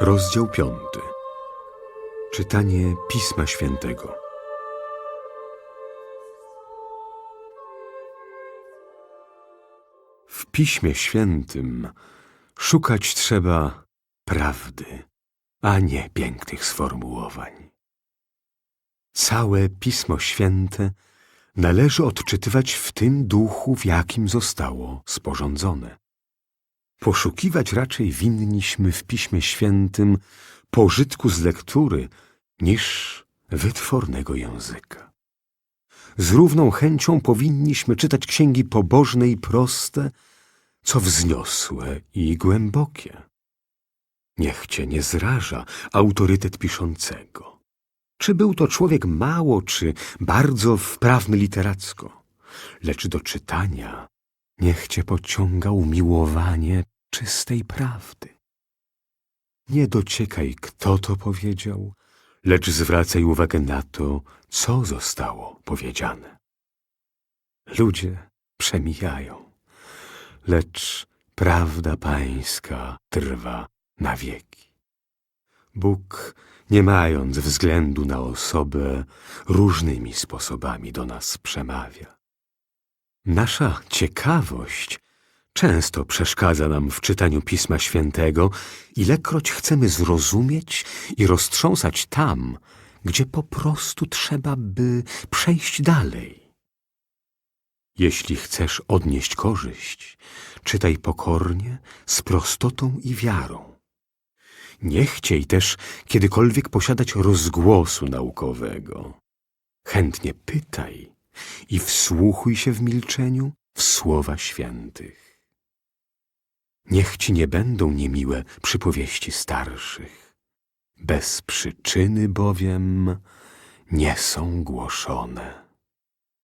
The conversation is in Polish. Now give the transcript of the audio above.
Rozdział piąty. Czytanie Pisma Świętego. W Piśmie Świętym szukać trzeba prawdy, a nie pięknych sformułowań. Całe Pismo Święte należy odczytywać w tym duchu, w jakim zostało sporządzone. Poszukiwać raczej winniśmy w Piśmie Świętym pożytku z lektury niż wytwornego języka. Z równą chęcią powinniśmy czytać księgi pobożne i proste, co wzniosłe i głębokie. Niech cię nie zraża autorytet piszącego. Czy był to człowiek mało, czy bardzo wprawny literacko, lecz do czytania niech cię pociąga umiłowanie czystej prawdy. Nie dociekaj, kto to powiedział, lecz zwracaj uwagę na to, co zostało powiedziane. Ludzie przemijają, lecz prawda pańska trwa na wieki. Bóg, nie mając względu na osobę, różnymi sposobami do nas przemawia. Nasza ciekawość często przeszkadza nam w czytaniu Pisma Świętego, ilekroć chcemy zrozumieć i roztrząsać tam, gdzie po prostu trzeba by przejść dalej. Jeśli chcesz odnieść korzyść, czytaj pokornie, z prostotą i wiarą. Nie chciej też kiedykolwiek posiadać rozgłosu naukowego. Chętnie pytaj i wsłuchuj się w milczeniu w słowa świętych. Niech ci nie będą niemiłe przypowieści starszych, bez przyczyny bowiem nie są głoszone.